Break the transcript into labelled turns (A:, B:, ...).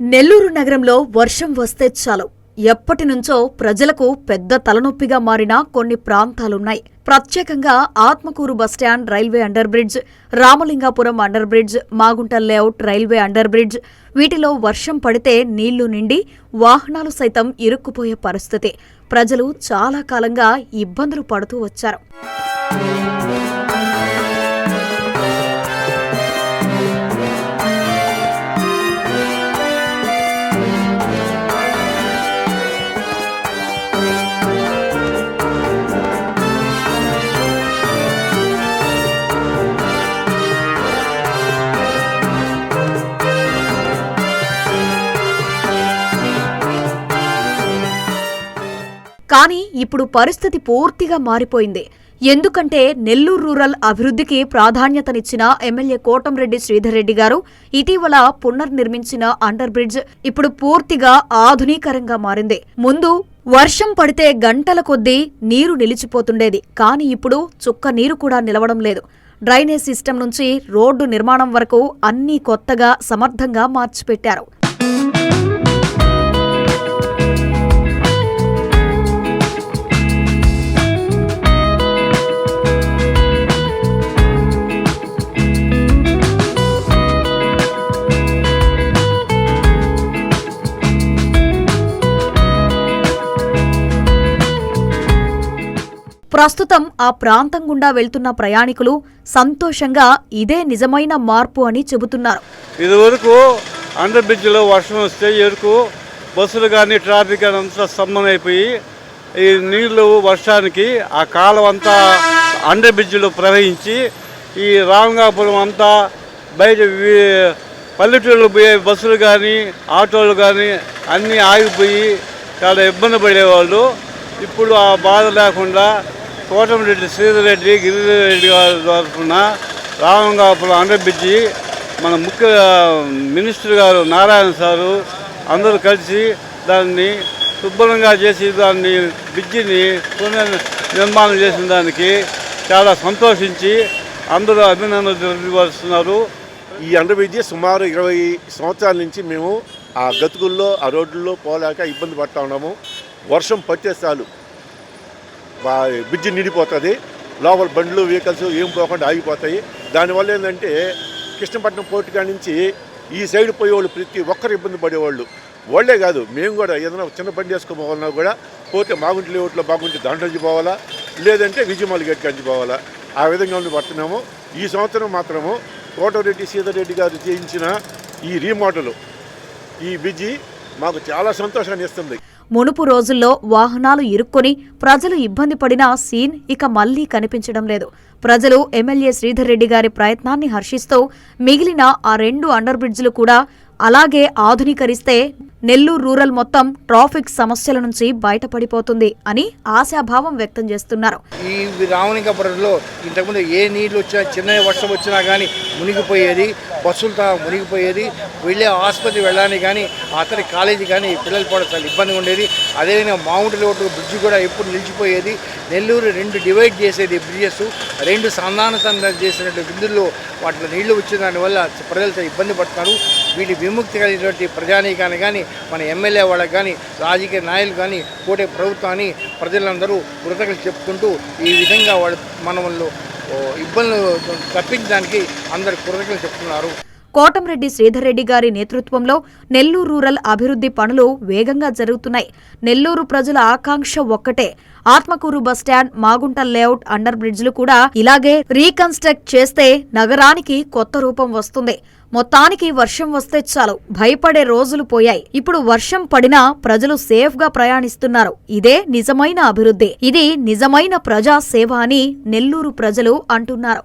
A: నెల్లూరు నగరంలో వర్షం వస్తే చాలు. ఎప్పటి నుంచో ప్రజలకు పెద్ద తలనొప్పిగా మారిన కొన్ని ప్రాంతాలున్నాయి. ప్రత్యేకంగా Atmakur bus stand railway under bridge Ramalingapuram under bridge Magunta layout railway under bridge వీటిలో వర్షం పడితే నీళ్ళు నిండి వాహనాలు సైతం ఇరుక్కుపోయే పరిస్థితి. ప్రజలు చాలా కాలంగా ఇబ్బందులు పడుతూ వచ్చారు. కానీ ఇప్పుడు పరిస్థితి పూర్తిగా మారిపోయింది. ఎందుకంటే నెల్లూరు రూరల్ అభివృద్ధికి ప్రాధాన్యతనిచ్చిన ఎమ్మెల్యే కోటంరెడ్డి శ్రీధర్ రెడ్డి గారు ఇటీవల పునర్నిర్మించిన అండర్ బ్రిడ్జ్ ఇప్పుడు పూర్తిగా ఆధునీకరంగా మారింది. ముందు వర్షం పడితే గంటల కొద్దీ నీరు నిలిచిపోతుండేది. కానీ ఇప్పుడు చుక్క నీరు కూడా నిలవడం లేదు. డ్రైనేజ్ సిస్టమ్ నుంచి రోడ్డు నిర్మాణం వరకు అన్నీ కొత్తగా సమర్థంగా మార్చిపెట్టారు. ప్రస్తుతం ఆ ప్రాంతం గుండా వెళ్తున్న ప్రయాణికులు సంతోషంగా ఇదే నిజమైన మార్పు అని చెబుతున్నారు.
B: ఇదివరకు అండర్ బ్రిడ్జ్లో వర్షం వస్తే ఎరుకు బస్సులు కానీ ట్రాఫిక్ కానీ అంతా స్తంభం అయిపోయి ఈ నీళ్ళు వర్షానికి ఆ కాలం అంతా అండర్ బ్రిడ్జ్లో ప్రవహించి ఈ రామగాపురం అంతా బయట పల్లెటూళ్ళు పోయే బస్సులు కానీ ఆటోలు కానీ అన్నీ ఆగిపోయి చాలా ఇబ్బంది పడేవాళ్ళు. ఇప్పుడు ఆ బాధ లేకుండా కోటమిరెడ్డి శ్రీధర్ రెడ్డి గిరిరెడ్డి గారి తరఫున రామంగాపురం అండర్ మన ముఖ్య మినిస్టర్ గారు నారాయణ సారు అందరూ కలిసి దాన్ని శుభ్రంగా చేసి దాన్ని బ్రిడ్జిని పునర్ నిర్మాణం చేసిన దానికి చాలా సంతోషించి అందరూ అభినందనలు తెలియపరుస్తున్నారు.
C: ఈ అండర్బ్రిడ్జి సుమారు ఇరవై సంవత్సరాల నుంచి మేము ఆ గతుకుల్లో ఆ రోడ్లలో పోలేక ఇబ్బంది పడతా ఉన్నాము. వర్షం పట్టే చాలు బ్రిడ్జి నిండిపోతుంది. లోపల బండ్లు వెహికల్స్ ఏం పోకుండా ఆగిపోతాయి. దానివల్ల ఏంటంటే కృష్ణపట్నం పోర్టు కాడి నుంచి ఈ సైడ్ పోయేవాళ్ళు ప్రతి ఒక్కరు ఇబ్బంది పడేవాళ్ళు. వాళ్ళే కాదు మేము కూడా ఏదైనా చిన్న బండి వేసుకోవాలన్నా కూడా పోతే మాగుంటి లేఅవుట్లో బాగుంటే దాంట్లో నుంచి పోవాలా? లేదంటే విజయమాల గేట్ కాంచి పోవాలా? ఆ విధంగా ఉండి పడుతున్నాము. ఈ సంవత్సరం మాత్రము కోటరెడ్డి సీతారెడ్డి గారు చేయించిన ఈ రీమోడల్ ఈ బ్రిడ్జి మాకు చాలా సంతోషాన్ని ఇస్తుంది.
A: మునుపు రోజుల్లో వాహనాలు ఇరుక్కొని ప్రజలు ఇబ్బంది పడిన సీన్ ఇక మళ్ళీ కనిపించడం లేదు. ప్రజలు ఎమ్మెల్యే శ్రీధర్ రెడ్డి గారి ప్రయత్నాన్ని హర్షిస్తూ మిగిలిన ఆ రెండు అండర్ బ్రిడ్జ్లు కూడా అలాగే ఆధునీకరిస్తే నెల్లూరు రూరల్ మొత్తం ట్రాఫిక్ సమస్యల నుంచి బయటపడిపోతుంది అని ఆశాభావం వ్యక్తం చేస్తున్నారు.
D: ఈ రామలింగపురంలో ఇంతకుముందు ఏ నీళ్ళు వచ్చినా చిన్న వర్షం వచ్చినా కానీ మునిగిపోయేది. బస్సులతో మునిగిపోయేది. వెళ్ళే ఆసుపత్రి వెళ్ళడానికి కానీ అతని కాలేజీ కానీ పిల్లలు పోవడం చాలా ఇబ్బందిగా ఉండేది. అదేవిధంగా మౌంట్ రోడ్డు బ్రిడ్జ్ కూడా ఎప్పుడు నిలిచిపోయేది. నెల్లూరు రెండు డివైడ్ చేసేది బ్రిడ్జెస్. రెండు సంధానతంగా చేసినట్టు బిందుల్లో వాటిలో నీళ్ళు వచ్చిన దానివల్ల ప్రజలు చాలా ఇబ్బంది పడుతున్నారు. వీటి విముక్తి కలిగినటువంటి ప్రజానీకాన్ని కానీ మన ఎమ్మెల్యే వాళ్ళకి కానీ రాజకీయ నాయకులు కానీ కోటే ప్రభుత్వాన్ని ప్రజలందరూ కృతజ్ఞతలు చెప్పుకుంటూ ఈ విధంగా వాళ్ళు మనలో ఇబ్బందులు తప్పించడానికి అందరు కృతజ్ఞతలు చెప్తున్నారు.
A: కోటంరెడ్డి శ్రీధర్రెడ్డి గారి నేతృత్వంలో నెల్లూరు రూరల్ అభివృద్ధి పనులు వేగంగా జరుగుతున్నాయి. నెల్లూరు ప్రజల ఆకాంక్ష ఒక్కటే. Atmakur bus stand Magunta layout under బ్రిడ్జ్లు కూడా ఇలాగే రీకన్స్ట్రక్ట్ చేస్తే నగరానికి కొత్త రూపం వస్తుంది. మొత్తానికి వర్షం వస్తే చాలు. భయపడే రోజులు పోయాయి. ఇప్పుడు వర్షం పడినా ప్రజలు సేఫ్గా ప్రయాణిస్తున్నారు. ఇదే నిజమైన అభివృద్ధి. ఇది నిజమైన ప్రజా సేవ అని నెల్లూరు ప్రజలు అంటున్నారు.